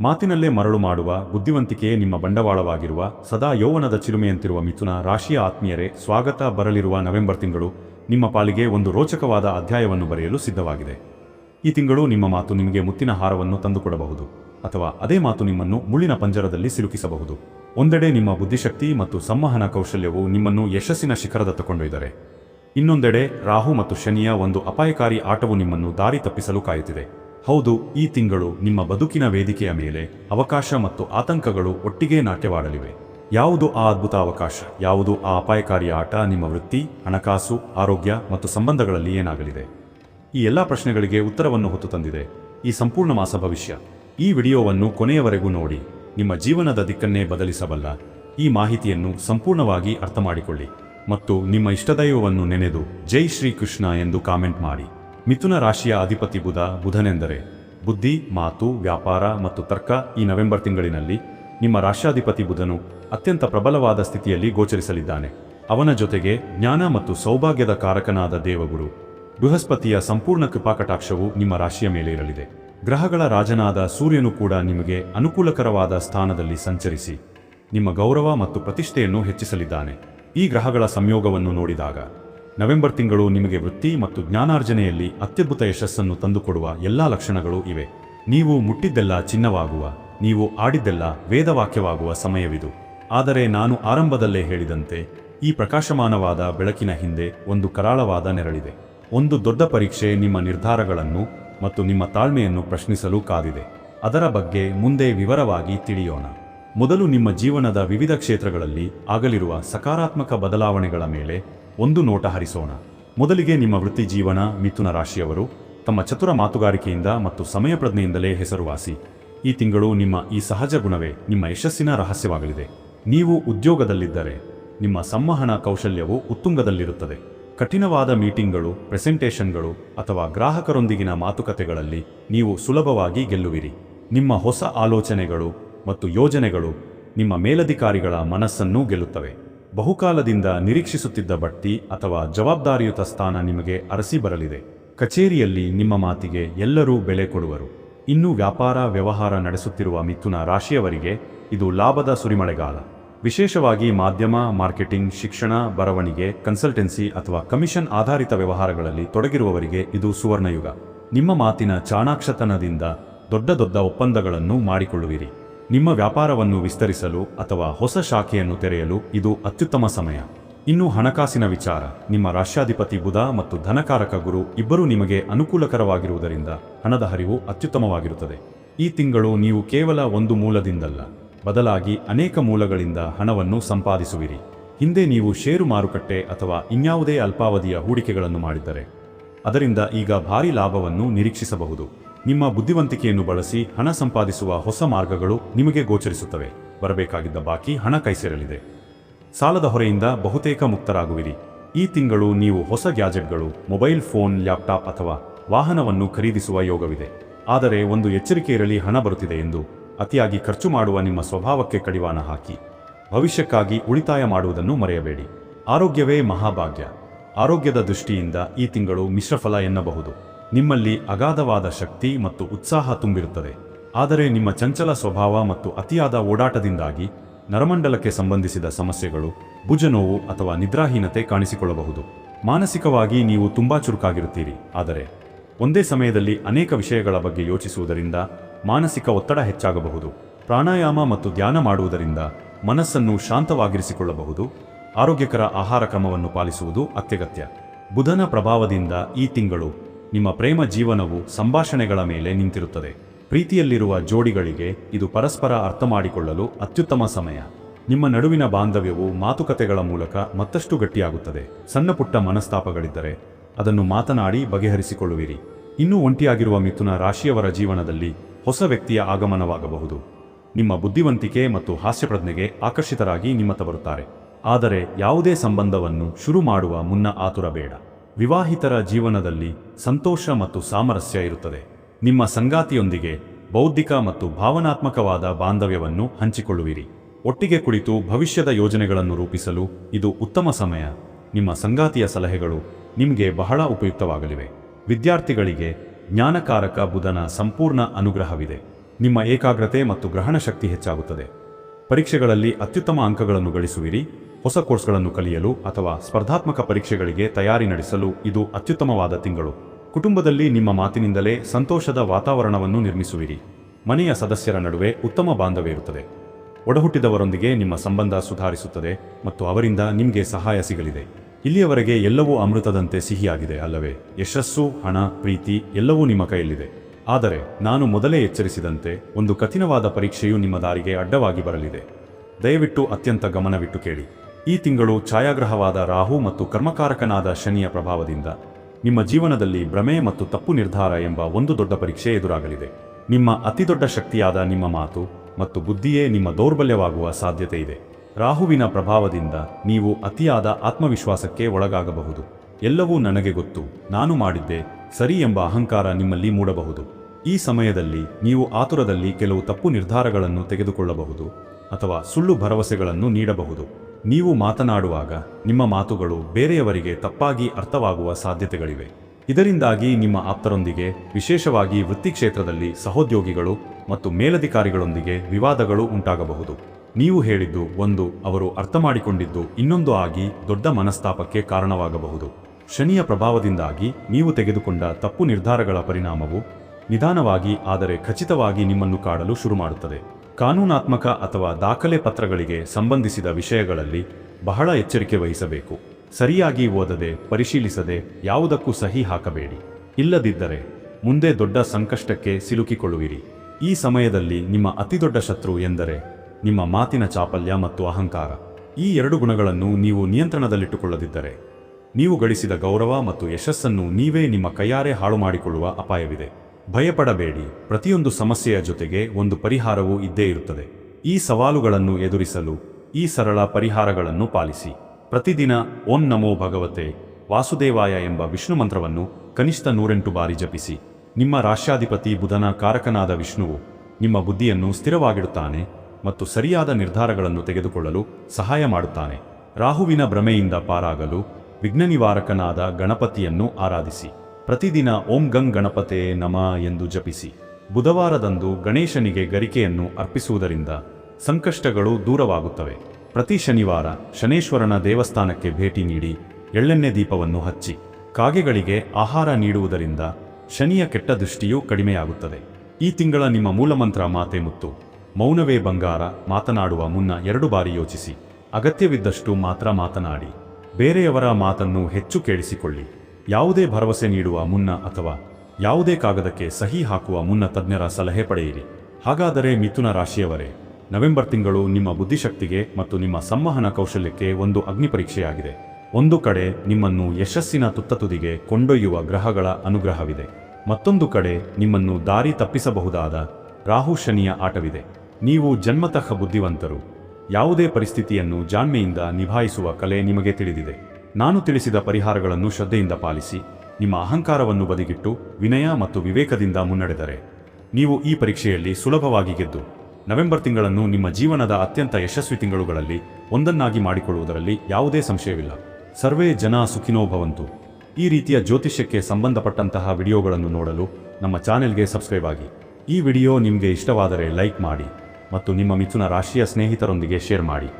ಮಾತಿನಲ್ಲೇ ಮರಳು ಮಾಡುವ ಬುದ್ಧಿವಂತಿಕೆಯೇ ನಿಮ್ಮ ಬಂಡವಾಳವಾಗಿರುವ, ಸದಾ ಯೌವನದ ಚಿಲುಮೆಯಂತಿರುವ ಮಿಥುನ ರಾಶಿಯ ಆತ್ಮೀಯರೇ, ಸ್ವಾಗತ ಬರಲಿರುವ ನವೆಂಬರ್ ತಿಂಗಳು ನಿಮ್ಮ ಪಾಲಿಗೆ ಒಂದು ರೋಚಕವಾದ ಅಧ್ಯಾಯವನ್ನು ಬರೆಯಲು ಸಿದ್ಧವಾಗಿದೆ. ಈ ತಿಂಗಳು ನಿಮ್ಮ ಮಾತು ನಿಮಗೆ ಮುತ್ತಿನ ಹಾರವನ್ನು ತಂದುಕೊಡಬಹುದು, ಅಥವಾ ಅದೇ ಮಾತು ನಿಮ್ಮನ್ನು ಮುಳ್ಳಿನ ಪಂಜರದಲ್ಲಿ ಸಿಲುಕಿಸಬಹುದು. ಒಂದೆಡೆ ನಿಮ್ಮ ಬುದ್ಧಿಶಕ್ತಿ ಮತ್ತು ಸಂವಹನ ಕೌಶಲ್ಯವು ನಿಮ್ಮನ್ನು ಯಶಸ್ಸಿನ ಶಿಖರದತ್ತ ಕೊಂಡೊಯ್ದರೆ. ಇನ್ನೊಂದೆಡೆ ರಾಹು ಮತ್ತು ಶನಿಯ ಒಂದು ಅಪಾಯಕಾರಿ ಆಟವು ನಿಮ್ಮನ್ನು ದಾರಿ ತಪ್ಪಿಸಲು ಕಾಯುತ್ತಿದೆ. ಹೌದು, ಈ ತಿಂಗಳು ನಿಮ್ಮ ಬದುಕಿನ ವೇದಿಕೆಯ ಮೇಲೆ ಅವಕಾಶ ಮತ್ತು ಆತಂಕಗಳು ಒಟ್ಟಿಗೆ ನಾಟ್ಯವಾಡಲಿವೆ. ಯಾವುದು ಆ ಅದ್ಭುತ ಅವಕಾಶ? ಯಾವುದು ಆ ಅಪಾಯಕಾರಿ ಆಟ? ನಿಮ್ಮ ವೃತ್ತಿ, ಹಣಕಾಸು, ಆರೋಗ್ಯ ಮತ್ತು ಸಂಬಂಧಗಳಲ್ಲಿ ಏನಾಗಲಿದೆ? ಈ ಎಲ್ಲ ಪ್ರಶ್ನೆಗಳಿಗೆ ಉತ್ತರವನ್ನು ಹೊತ್ತು ತಂದಿದೆ ಈ ಸಂಪೂರ್ಣ ಮಾಸ ಭವಿಷ್ಯ. ಈ ವಿಡಿಯೋವನ್ನು ಕೊನೆಯವರೆಗೂ ನೋಡಿ. ನಿಮ್ಮ ಜೀವನದ ದಿಕ್ಕನ್ನೇ ಬದಲಿಸಬಲ್ಲ ಈ ಮಾಹಿತಿಯನ್ನು ಸಂಪೂರ್ಣವಾಗಿ ಅರ್ಥ ಮಾಡಿಕೊಳ್ಳಿ ಮತ್ತು ನಿಮ್ಮ ಇಷ್ಟದೈವವನ್ನು ನೆನೆದು ಜೈ ಶ್ರೀ ಕೃಷ್ಣ ಎಂದು ಕಾಮೆಂಟ್ ಮಾಡಿ. ಮಿಥುನ ರಾಶಿಯ ಅಧಿಪತಿ ಬುಧ ಬುಧನೆಂದರೆ ಬುದ್ಧಿ, ಮಾತು, ವ್ಯಾಪಾರ ಮತ್ತು ತರ್ಕ ಈ ನವೆಂಬರ್ ತಿಂಗಳಿನಲ್ಲಿ ನಿಮ್ಮ ರಾಷ್ಟ್ರಾಧಿಪತಿ ಬುಧನು ಅತ್ಯಂತ ಪ್ರಬಲವಾದ ಸ್ಥಿತಿಯಲ್ಲಿ ಗೋಚರಿಸಲಿದ್ದಾನೆ. ಅವನ ಜೊತೆಗೆ ಜ್ಞಾನ ಮತ್ತು ಸೌಭಾಗ್ಯದ ಕಾರಕನಾದ ದೇವಗುರು, ಬೃಹಸ್ಪತಿಯ ಸಂಪೂರ್ಣ ಕೃಪಾಕಟಾಕ್ಷವು ನಿಮ್ಮ ರಾಶಿಯ ಮೇಲೆ ಇರಲಿದೆ. ಗ್ರಹಗಳ ರಾಜನಾದ ಸೂರ್ಯನು ಕೂಡ ನಿಮಗೆ ಅನುಕೂಲಕರವಾದ ಸ್ಥಾನದಲ್ಲಿ ಸಂಚರಿಸಿ ನಿಮ್ಮ ಗೌರವ ಮತ್ತು ಪ್ರತಿಷ್ಠೆಯನ್ನು ಹೆಚ್ಚಿಸಲಿದ್ದಾನೆ. ಈ ಗ್ರಹಗಳ ಸಂಯೋಗವನ್ನು ನೋಡಿದಾಗ ನವೆಂಬರ್ ತಿಂಗಳು ನಿಮಗೆ ವೃತ್ತಿ ಮತ್ತು ಜ್ಞಾನಾರ್ಜನೆಯಲ್ಲಿ ಅತ್ಯದ್ಭುತ ಯಶಸ್ಸನ್ನು ತಂದುಕೊಡುವ ಎಲ್ಲಾ ಲಕ್ಷಣಗಳು ಇವೆ. ನೀವು ಮುಟ್ಟಿದ್ದೆಲ್ಲ ಚಿನ್ನವಾಗುವ, ನೀವು ಆಡಿದ್ದೆಲ್ಲ ವೇದವಾಕ್ಯವಾಗುವ ಸಮಯವಿದು. ಆದರೆ ನಾನು ಆರಂಭದಲ್ಲೇ ಹೇಳಿದಂತೆ, ಈ ಪ್ರಕಾಶಮಾನವಾದ ಬೆಳಕಿನ ಹಿಂದೆ ಒಂದು ಕರಾಳವಾದ ನೆರಳಿದೆ. ಒಂದು ದೊಡ್ಡ ಪರೀಕ್ಷೆ ನಿಮ್ಮ ನಿರ್ಧಾರಗಳನ್ನು ಮತ್ತು ನಿಮ್ಮ ತಾಳ್ಮೆಯನ್ನು ಪ್ರಶ್ನಿಸಲು ಕಾದಿದೆ. ಅದರ ಬಗ್ಗೆ ಮುಂದೆ ವಿವರವಾಗಿ ತಿಳಿಯೋಣ. ಮೊದಲು ನಿಮ್ಮ ಜೀವನದ ವಿವಿಧ ಕ್ಷೇತ್ರಗಳಲ್ಲಿ ಆಗಲಿರುವ ಸಕಾರಾತ್ಮಕ ಬದಲಾವಣೆಗಳ ಮೇಲೆ ಒಂದು ನೋಟ ಹರಿಸೋಣ. ಮೊದಲಿಗೆ ನಿಮ್ಮ ವೃತ್ತಿ ಜೀವನ, ಮಿಥುನ ರಾಶಿಯವರು, ತಮ್ಮ ಚತುರ ಮಾತುಗಾರಿಕೆಯಿಂದ ಮತ್ತು ಸಮಯ ಪ್ರಜ್ಞೆಯಿಂದಲೇ ಹೆಸರುವಾಸಿ. ಈ ತಿಂಗಳು ನಿಮ್ಮ ಈ ಸಹಜ ಗುಣವೇ, ನಿಮ್ಮ ಯಶಸ್ಸಿನ ರಹಸ್ಯವಾಗಲಿದೆ. ನೀವು ಉದ್ಯೋಗದಲ್ಲಿದ್ದರೆ, ನಿಮ್ಮ ಸಂವಹನ ಕೌಶಲ್ಯವು ಉತ್ತುಂಗದಲ್ಲಿರುತ್ತದೆ. ಕಠಿಣವಾದ ಮೀಟಿಂಗ್ಗಳು, ಪ್ರೆಸೆಂಟೇಷನ್ಗಳು ಅಥವಾ ಗ್ರಾಹಕರೊಂದಿಗಿನ ಮಾತುಕತೆಗಳಲ್ಲಿ ನೀವು ಸುಲಭವಾಗಿ ಗೆಲ್ಲುವಿರಿ. ನಿಮ್ಮ ಹೊಸ ಆಲೋಚನೆಗಳು ಮತ್ತು ಯೋಜನೆಗಳು ನಿಮ್ಮ ಮೇಲಧಿಕಾರಿಗಳ ಮನಸ್ಸನ್ನು ಗೆಲ್ಲುತ್ತವೆ. ಬಹುಕಾಲದಿಂದ ನಿರೀಕ್ಷಿಸುತ್ತಿದ್ದ ಬಡ್ತಿ ಅಥವಾ ಜವಾಬ್ದಾರಿಯುತ ಸ್ಥಾನ ನಿಮಗೆ ಅರಸಿ ಬರಲಿದೆ. ಕಚೇರಿಯಲ್ಲಿ ನಿಮ್ಮ ಮಾತಿಗೆ ಎಲ್ಲರೂ ಬೆಲೆ ಕೊಡುವರು. ಇನ್ನು ವ್ಯಾಪಾರ, ವ್ಯವಹಾರ ನಡೆಸುತ್ತಿರುವ ಮಿಥುನ ರಾಶಿಯವರಿಗೆ ಇದು ಲಾಭದ ಸುರಿಮಳೆಗಾಲ. ವಿಶೇಷವಾಗಿ ಮಾಧ್ಯಮ, ಮಾರ್ಕೆಟಿಂಗ್, ಶಿಕ್ಷಣ, ಬರವಣಿಗೆ, ಕನ್ಸಲ್ಟೆನ್ಸಿ ಅಥವಾ ಕಮಿಷನ್ ಆಧಾರಿತ ವ್ಯವಹಾರಗಳಲ್ಲಿ ತೊಡಗಿರುವವರಿಗೆ ಇದು ಸುವರ್ಣಯುಗ. ನಿಮ್ಮ ಮಾತಿನ ಚಾಣಾಕ್ಷತನದಿಂದ ದೊಡ್ಡ ದೊಡ್ಡ ಒಪ್ಪಂದಗಳನ್ನು ಮಾಡಿಕೊಳ್ಳುವಿರಿ. ನಿಮ್ಮ ವ್ಯಾಪಾರವನ್ನು ವಿಸ್ತರಿಸಲು ಅಥವಾ ಹೊಸ ಶಾಖೆಯನ್ನು ತೆರೆಯಲು ಇದು ಅತ್ಯುತ್ತಮ ಸಮಯ. ಇನ್ನು ಹಣಕಾಸಿನ ವಿಚಾರ. ನಿಮ್ಮ ರಾಷ್ಟ್ರಾಧಿಪತಿ ಬುಧ ಮತ್ತು ಧನಕಾರಕ ಗುರು ಇಬ್ಬರೂ ನಿಮಗೆ ಅನುಕೂಲಕರವಾಗಿರುವುದರಿಂದ ಹಣದ ಹರಿವು ಅತ್ಯುತ್ತಮವಾಗಿರುತ್ತದೆ. ಈ ತಿಂಗಳು ನೀವು ಕೇವಲ ಒಂದು ಮೂಲದಿಂದಲ್ಲ. ಬದಲಾಗಿ ಅನೇಕ ಮೂಲಗಳಿಂದ ಹಣವನ್ನು ಸಂಪಾದಿಸುವಿರಿ. ಹಿಂದೆ ನೀವು ಷೇರು ಮಾರುಕಟ್ಟೆ ಅಥವಾ ಇನ್ಯಾವುದೇ ಅಲ್ಪಾವಧಿಯ ಹೂಡಿಕೆಗಳನ್ನು ಮಾಡಿದ್ದರೆ. ಅದರಿಂದ ಈಗ ಭಾರಿ ಲಾಭವನ್ನು ನಿರೀಕ್ಷಿಸಬಹುದು. ನಿಮ್ಮ ಬುದ್ಧಿವಂತಿಕೆಯನ್ನು ಬಳಸಿ ಹಣ ಸಂಪಾದಿಸುವ ಹೊಸ ಮಾರ್ಗಗಳು ನಿಮಗೆ ಗೋಚರಿಸುತ್ತವೆ. ಬರಬೇಕಾಗಿದ್ದ ಬಾಕಿ ಹಣ ಕೈ ಸೇರಲಿದೆ ಸಾಲದ ಹೊರೆಯಿಂದ ಬಹುತೇಕ ಮುಕ್ತರಾಗುವಿರಿ. ಈ ತಿಂಗಳು ನೀವು ಹೊಸ ಗ್ಯಾಜೆಟ್ಗಳು, ಮೊಬೈಲ್ ಫೋನ್, ಲ್ಯಾಪ್ಟಾಪ್ ಅಥವಾ ವಾಹನವನ್ನು ಖರೀದಿಸುವ ಯೋಗವಿದೆ. ಆದರೆ ಒಂದು ಎಚ್ಚರಿಕೆ ಇರಲಿ ಹಣ ಬರುತ್ತಿದೆ ಎಂದು ಅತಿಯಾಗಿ ಖರ್ಚು ಮಾಡುವ ನಿಮ್ಮ ಸ್ವಭಾವಕ್ಕೆ ಕಡಿವಾಣ ಹಾಕಿ. ಭವಿಷ್ಯಕ್ಕಾಗಿ ಉಳಿತಾಯ ಮಾಡುವುದನ್ನು ಮರೆಯಬೇಡಿ. ಆರೋಗ್ಯವೇ ಮಹಾಭಾಗ್ಯ. ಆರೋಗ್ಯದ ದೃಷ್ಟಿಯಿಂದ ಈ ತಿಂಗಳು ಮಿಶ್ರಫಲ ಎನ್ನಬಹುದು. ನಿಮ್ಮಲ್ಲಿ ಅಗಾಧವಾದ ಶಕ್ತಿ ಮತ್ತು ಉತ್ಸಾಹ ತುಂಬಿರುತ್ತದೆ. ಆದರೆ ನಿಮ್ಮ ಚಂಚಲ ಸ್ವಭಾವ ಮತ್ತು ಅತಿಯಾದ ಓಡಾಟದಿಂದಾಗಿ ನರಮಂಡಲಕ್ಕೆ ಸಂಬಂಧಿಸಿದ ಸಮಸ್ಯೆಗಳು, ಭುಜನೋವು ಅಥವಾ ನಿದ್ರಾಹೀನತೆ ಕಾಣಿಸಿಕೊಳ್ಳಬಹುದು. ಮಾನಸಿಕವಾಗಿ ನೀವು ತುಂಬಾ ಚುರುಕಾಗಿರುತ್ತೀರಿ. ಆದರೆ ಒಂದೇ ಸಮಯದಲ್ಲಿ ಅನೇಕ ವಿಷಯಗಳ ಬಗ್ಗೆ ಯೋಚಿಸುವುದರಿಂದ ಮಾನಸಿಕ ಒತ್ತಡ ಹೆಚ್ಚಾಗಬಹುದು. ಪ್ರಾಣಾಯಾಮ ಮತ್ತು ಧ್ಯಾನ ಮಾಡುವುದರಿಂದ ಮನಸ್ಸನ್ನು ಶಾಂತವಾಗಿರಿಸಿಕೊಳ್ಳಬಹುದು. ಆರೋಗ್ಯಕರ ಆಹಾರ ಕ್ರಮವನ್ನು ಪಾಲಿಸುವುದು ಅತ್ಯಗತ್ಯ. ಬುಧನ ಪ್ರಭಾವದಿಂದ ಈ ತಿಂಗಳು ನಿಮ್ಮ ಪ್ರೇಮ ಜೀವನವು ಸಂಭಾಷಣೆಗಳ ಮೇಲೆ ನಿಂತಿರುತ್ತದೆ. ಪ್ರೀತಿಯಲ್ಲಿರುವ ಜೋಡಿಗಳಿಗೆ ಇದು ಪರಸ್ಪರ ಅರ್ಥ ಮಾಡಿಕೊಳ್ಳಲು ಅತ್ಯುತ್ತಮ ಸಮಯ. ನಿಮ್ಮ ನಡುವಿನ ಬಾಂಧವ್ಯವು ಮಾತುಕತೆಗಳ ಮೂಲಕ ಮತ್ತಷ್ಟು ಗಟ್ಟಿಯಾಗುತ್ತದೆ. ಸಣ್ಣ ಪುಟ್ಟ ಮನಸ್ತಾಪಗಳಿದ್ದರೆ ಅದನ್ನು ಮಾತನಾಡಿ ಬಗೆಹರಿಸಿಕೊಳ್ಳುವಿರಿ. ಇನ್ನೂ ಒಂಟಿಯಾಗಿರುವ ಮಿಥುನ ರಾಶಿಯವರ ಜೀವನದಲ್ಲಿ ಹೊಸ ವ್ಯಕ್ತಿಯ ಆಗಮನವಾಗಬಹುದು. ನಿಮ್ಮ ಬುದ್ಧಿವಂತಿಕೆ ಮತ್ತು ಹಾಸ್ಯಪ್ರಜ್ಞೆಗೆ ಆಕರ್ಷಿತರಾಗಿ ನಿಮ್ಮತ್ತ ಬರುತ್ತಾರೆ. ಆದರೆ ಯಾವುದೇ ಸಂಬಂಧವನ್ನು ಶುರು ಮಾಡುವ ಮುನ್ನ ಆತುರ ಬೇಡ ವಿವಾಹಿತರ ಜೀವನದಲ್ಲಿ ಸಂತೋಷ ಮತ್ತು ಸಾಮರಸ್ಯ ಇರುತ್ತದೆ. ನಿಮ್ಮ ಸಂಗಾತಿಯೊಂದಿಗೆ ಬೌದ್ಧಿಕ ಮತ್ತು ಭಾವನಾತ್ಮಕವಾದ ಬಾಂಧವ್ಯವನ್ನು ಹಂಚಿಕೊಳ್ಳುವಿರಿ. ಒಟ್ಟಿಗೆ ಕುಳಿತು ಭವಿಷ್ಯದ ಯೋಜನೆಗಳನ್ನು ರೂಪಿಸಲು ಇದು ಉತ್ತಮ ಸಮಯ. ನಿಮ್ಮ ಸಂಗಾತಿಯ ಸಲಹೆಗಳು ನಿಮಗೆ ಬಹಳ ಉಪಯುಕ್ತವಾಗಲಿವೆ. ವಿದ್ಯಾರ್ಥಿಗಳಿಗೆ ಜ್ಞಾನಕಾರಕ ಬುಧನ ಸಂಪೂರ್ಣ ಅನುಗ್ರಹವಿದೆ. ನಿಮ್ಮ ಏಕಾಗ್ರತೆ ಮತ್ತು ಗ್ರಹಣ ಶಕ್ತಿ ಹೆಚ್ಚಾಗುತ್ತದೆ. ಪರೀಕ್ಷೆಗಳಲ್ಲಿ ಅತ್ಯುತ್ತಮ ಅಂಕಗಳನ್ನು ಗಳಿಸುವಿರಿ. ಹೊಸ ಕೋರ್ಸ್ಗಳನ್ನು ಕಲಿಯಲು ಅಥವಾ ಸ್ಪರ್ಧಾತ್ಮಕ ಪರೀಕ್ಷೆಗಳಿಗೆ ತಯಾರಿ ನಡೆಸಲು ಇದು ಅತ್ಯುತ್ತಮವಾದ ತಿಂಗಳು. ಕುಟುಂಬದಲ್ಲಿ ನಿಮ್ಮ ಮಾತಿನಿಂದಲೇ ಸಂತೋಷದ ವಾತಾವರಣವನ್ನು ನಿರ್ಮಿಸುವಿರಿ. ಮನೆಯ ಸದಸ್ಯರ ನಡುವೆ ಉತ್ತಮ ಬಾಂಧವ್ಯ ಇರುತ್ತದೆ ಒಡಹುಟ್ಟಿದವರೊಂದಿಗೆ ನಿಮ್ಮ ಸಂಬಂಧ ಸುಧಾರಿಸುತ್ತದೆ ಮತ್ತು ಅವರಿಂದ ನಿಮಗೆ ಸಹಾಯ ಸಿಗಲಿದೆ. ಇಲ್ಲಿಯವರೆಗೆ ಎಲ್ಲವೂ ಅಮೃತದಂತೆ ಸಿಹಿಯಾಗಿದೆ ಅಲ್ಲವೇ? ಯಶಸ್ಸು, ಹಣ, ಪ್ರೀತಿ ಎಲ್ಲವೂ ನಿಮ್ಮ ಕೈಯಲ್ಲಿದೆ. ಆದರೆ ನಾನು ಮೊದಲೇ ಎಚ್ಚರಿಸಿದಂತೆ ಒಂದು ಕಠಿಣವಾದ ಪರೀಕ್ಷೆಯು ನಿಮ್ಮ ದಾರಿಗೆ ಅಡ್ಡವಾಗಿ ಬರಲಿದೆ. ದಯವಿಟ್ಟು ಅತ್ಯಂತ ಗಮನವಿಟ್ಟು ಕೇಳಿ. ಈ ತಿಂಗಳು ಛಾಯಾಗ್ರಹವಾದ ರಾಹು ಮತ್ತು ಕರ್ಮಕಾರಕನಾದ ಶನಿಯ ಪ್ರಭಾವದಿಂದ ನಿಮ್ಮ ಜೀವನದಲ್ಲಿ ಭ್ರಮೆ ಮತ್ತು ತಪ್ಪು ನಿರ್ಧಾರ ಎಂಬ ಒಂದು ದೊಡ್ಡ ಪರೀಕ್ಷೆ ಎದುರಾಗಲಿದೆ. ನಿಮ್ಮ ಅತಿದೊಡ್ಡ ಶಕ್ತಿಯಾದ ನಿಮ್ಮ ಮಾತು ಮತ್ತು ಬುದ್ಧಿಯೇ ನಿಮ್ಮ ದೌರ್ಬಲ್ಯವಾಗುವ ಸಾಧ್ಯತೆ ಇದೆ. ರಾಹುವಿನ ಪ್ರಭಾವದಿಂದ ನೀವು ಅತಿಯಾದ ಆತ್ಮವಿಶ್ವಾಸಕ್ಕೆ ಒಳಗಾಗಬಹುದು. ಎಲ್ಲವೂ ನನಗೆ ಗೊತ್ತು, ನಾನು ಮಾಡಿದ್ದೆ, ಸರಿ ಎಂಬ ಅಹಂಕಾರ ನಿಮ್ಮಲ್ಲಿ ಮೂಡಬಹುದು. ಈ ಸಮಯದಲ್ಲಿ ನೀವು ಆತುರದಲ್ಲಿ ಕೆಲವು ತಪ್ಪು ನಿರ್ಧಾರಗಳನ್ನು ತೆಗೆದುಕೊಳ್ಳಬಹುದು ಅಥವಾ ಸುಳ್ಳು ಭರವಸೆಗಳನ್ನು ನೀಡಬಹುದು. ನೀವು ಮಾತನಾಡುವಾಗ ನಿಮ್ಮ ಮಾತುಗಳು ಬೇರೆಯವರಿಗೆ ತಪ್ಪಾಗಿ ಅರ್ಥವಾಗುವ ಸಾಧ್ಯತೆಗಳಿವೆ. ಇದರಿಂದಾಗಿ ನಿಮ್ಮ ಆಪ್ತರೊಂದಿಗೆ, ವಿಶೇಷವಾಗಿ ವೃತ್ತಿ ಕ್ಷೇತ್ರದಲ್ಲಿ ಸಹೋದ್ಯೋಗಿಗಳು ಮತ್ತು ಮೇಲಧಿಕಾರಿಗಳೊಂದಿಗೆ ವಿವಾದಗಳು ಉಂಟಾಗಬಹುದು. ನೀವು ಹೇಳಿದ್ದು ಒಂದು, ಅವರು ಅರ್ಥ ಮಾಡಿಕೊಂಡಿದ್ದು ಇನ್ನೊಂದು ಆಗಿ ದೊಡ್ಡ ಮನಸ್ತಾಪಕ್ಕೆ ಕಾರಣವಾಗಬಹುದು. ಶನಿಯ ಪ್ರಭಾವದಿಂದಾಗಿ ನೀವು ತೆಗೆದುಕೊಂಡ ತಪ್ಪು ನಿರ್ಧಾರಗಳ ಪರಿಣಾಮವು ನಿಧಾನವಾಗಿ, ಆದರೆ ಖಚಿತವಾಗಿ ನಿಮ್ಮನ್ನು ಕಾಡಲು ಶುರುಮಾಡುತ್ತದೆ. ಕಾನೂನಾತ್ಮಕ ಅಥವಾ ದಾಖಲೆ ಪತ್ರಗಳಿಗೆ ಸಂಬಂಧಿಸಿದ ವಿಷಯಗಳಲ್ಲಿ ಬಹಳ ಎಚ್ಚರಿಕೆ ವಹಿಸಬೇಕು. ಸರಿಯಾಗಿ ಓದದೆ, ಪರಿಶೀಲಿಸದೆ ಯಾವುದಕ್ಕೂ ಸಹಿ ಹಾಕಬೇಡಿ. ಇಲ್ಲದಿದ್ದರೆ ಮುಂದೆ ದೊಡ್ಡ ಸಂಕಷ್ಟಕ್ಕೆ ಸಿಲುಕಿಕೊಳ್ಳುವಿರಿ. ಈ ಸಮಯದಲ್ಲಿ ನಿಮ್ಮ ಅತಿದೊಡ್ಡ ಶತ್ರು ಎಂದರೆ ನಿಮ್ಮ ಮಾತಿನ ಚಾಪಲ್ಯ ಮತ್ತು ಅಹಂಕಾರ. ಈ ಎರಡು ಗುಣಗಳನ್ನು ನೀವು ನಿಯಂತ್ರಣದಲ್ಲಿಟ್ಟುಕೊಳ್ಳದಿದ್ದರೆ ನೀವು ಗಳಿಸಿದ ಗೌರವ ಮತ್ತು ಯಶಸ್ಸನ್ನು ನೀವೇ ನಿಮ್ಮ ಕೈಯಾರೆ ಹಾಳು ಮಾಡಿಕೊಳ್ಳುವ ಅಪಾಯವಿದೆ. ಭಯಪಡಬೇಡಿ. ಪ್ರತಿಯೊಂದು ಸಮಸ್ಯೆಯ ಜೊತೆಗೆ ಒಂದು ಪರಿಹಾರವೂ ಇದ್ದೇ ಇರುತ್ತದೆ. ಈ ಸವಾಲುಗಳನ್ನು ಎದುರಿಸಲು, ಈ ಸರಳ ಪರಿಹಾರಗಳನ್ನು ಪಾಲಿಸಿ. ಪ್ರತಿದಿನ ಓಂ ನಮೋ ಭಗವತೆ, ವಾಸುದೇವಾಯ ಎಂಬ ವಿಷ್ಣು ಮಂತ್ರವನ್ನು ಕನಿಷ್ಠ ನೂರೆಂಟು ಬಾರಿ ಜಪಿಸಿ. ನಿಮ್ಮ ರಾಷ್ಟ್ರಾಧಿಪತಿ ಬುಧನ ಕಾರಕನಾದ ವಿಷ್ಣುವು ನಿಮ್ಮ ಬುದ್ಧಿಯನ್ನು ಸ್ಥಿರವಾಗಿಡುತ್ತಾನೆ ಮತ್ತು ಸರಿಯಾದ ನಿರ್ಧಾರಗಳನ್ನು ತೆಗೆದುಕೊಳ್ಳಲು ಸಹಾಯ ಮಾಡುತ್ತಾನೆ. ರಾಹುವಿನ ಭ್ರಮೆಯಿಂದ ಪಾರಾಗಲು ವಿಘ್ನ ನಿವಾರಕನಾದ ಗಣಪತಿಯನ್ನು ಆರಾಧಿಸಿ. ಪ್ರತಿದಿನ ಓಂ ಗಂಗ್ ಗಣಪತೆ ನಮ ಎಂದು ಜಪಿಸಿ. ಬುಧವಾರದಂದು ಗಣೇಶನಿಗೆ ಗರಿಕೆಯನ್ನು ಅರ್ಪಿಸುವುದರಿಂದ ಸಂಕಷ್ಟಗಳು ದೂರವಾಗುತ್ತವೆ. ಪ್ರತಿ ಶನಿವಾರ ಶನೇಶ್ವರನ ದೇವಸ್ಥಾನಕ್ಕೆ ಭೇಟಿ ನೀಡಿ ಎಳ್ಳೆಣ್ಣೆ ದೀಪವನ್ನು ಹಚ್ಚಿ, ಕಾಗೆಗಳಿಗೆ ಆಹಾರ ನೀಡುವುದರಿಂದ ಶನಿಯ ಕೆಟ್ಟ ದೃಷ್ಟಿಯೂ ಕಡಿಮೆಯಾಗುತ್ತದೆ. ಈ ತಿಂಗಳ ನಿಮ್ಮ ಮೂಲಮಂತ್ರ ಮಾತೆ ಮುತ್ತು. ಮೌನವೇ ಬಂಗಾರ, ಮಾತನಾಡುವ ಮುನ್ನ ಎರಡು ಬಾರಿ ಯೋಚಿಸಿ. ಅಗತ್ಯವಿದ್ದಷ್ಟು ಮಾತ್ರ ಮಾತನಾಡಿ. ಬೇರೆಯವರ ಮಾತನ್ನು ಹೆಚ್ಚು ಕೇಳಿಸಿಕೊಳ್ಳಿ. ಯಾವುದೇ ಭರವಸೆ ನೀಡುವ ಮುನ್ನ ಅಥವಾ ಯಾವುದೇ ಕಾಗದಕ್ಕೆ ಸಹಿ ಹಾಕುವ ಮುನ್ನ ತಜ್ಞರ ಸಲಹೆ ಪಡೆಯಿರಿ. ಹಾಗಾದರೆ ಮಿಥುನ ರಾಶಿಯವರೇ, ನವೆಂಬರ್ ತಿಂಗಳು ನಿಮ್ಮ ಬುದ್ಧಿಶಕ್ತಿಗೆ ಮತ್ತು ನಿಮ್ಮ ಸಂವಹನ ಕೌಶಲ್ಯಕ್ಕೆ ಒಂದು ಅಗ್ನಿ ಪರೀಕ್ಷೆಯಾಗಿದೆ ಒಂದು ಕಡೆ ನಿಮ್ಮನ್ನು ಯಶಸ್ಸಿನ ತುತ್ತತುದಿಗೆ ಕೊಂಡೊಯ್ಯುವ ಗ್ರಹಗಳ ಅನುಗ್ರಹವಿದೆ. ಮತ್ತೊಂದು ಕಡೆ ನಿಮ್ಮನ್ನು ದಾರಿ ತಪ್ಪಿಸಬಹುದಾದ ರಾಹು ಶನಿಯ ಆಟವಿದೆ. ನೀವು ಜನ್ಮತಃ ಬುದ್ಧಿವಂತರು. ಯಾವುದೇ ಪರಿಸ್ಥಿತಿಯನ್ನು ಜಾಣ್ಮೆಯಿಂದ ನಿಭಾಯಿಸುವ ಕಲೆ ನಿಮಗೆ ತಿಳಿದಿದೆ. ನಾನು ತಿಳಿಸಿದ ಪರಿಹಾರಗಳನ್ನು ಶ್ರದ್ಧೆಯಿಂದ ಪಾಲಿಸಿ, ನಿಮ್ಮ ಅಹಂಕಾರವನ್ನು ಬದಿಗಿಟ್ಟು ವಿನಯ ಮತ್ತು ವಿವೇಕದಿಂದ ಮುನ್ನಡೆದರೆ, ನೀವು ಈ ಪರೀಕ್ಷೆಯಲ್ಲಿ ಸುಲಭವಾಗಿ ಗೆದ್ದು, ನವೆಂಬರ್ ತಿಂಗಳನ್ನು ನಿಮ್ಮ ಜೀವನದ ಅತ್ಯಂತ ಯಶಸ್ವಿ ತಿಂಗಳುಗಳಲ್ಲಿ ಒಂದನ್ನಾಗಿ ಮಾಡಿಕೊಳ್ಳುವುದರಲ್ಲಿ ಯಾವುದೇ ಸಂಶಯವಿಲ್ಲ. ಸರ್ವೇ ಜನ ಸುಖಿನೋಭವಂತು ಈ ರೀತಿಯ ಜ್ಯೋತಿಷ್ಯಕ್ಕೆ ಸಂಬಂಧಪಟ್ಟಂತಹ ವಿಡಿಯೋಗಳನ್ನು ನೋಡಲು ನಮ್ಮ ಚಾನೆಲ್ಗೆ ಸಬ್ಸ್ಕ್ರೈಬ್ ಆಗಿ. ಈ ವಿಡಿಯೋ ನಿಮಗೆ ಇಷ್ಟವಾದರೆ ಲೈಕ್ ಮಾಡಿ ಮತ್ತು ನಿಮ್ಮ ಮಿಥುನ ರಾಶಿಯ ಸ್ನೇಹಿತರೊಂದಿಗೆ ಶೇರ್ ಮಾಡಿ.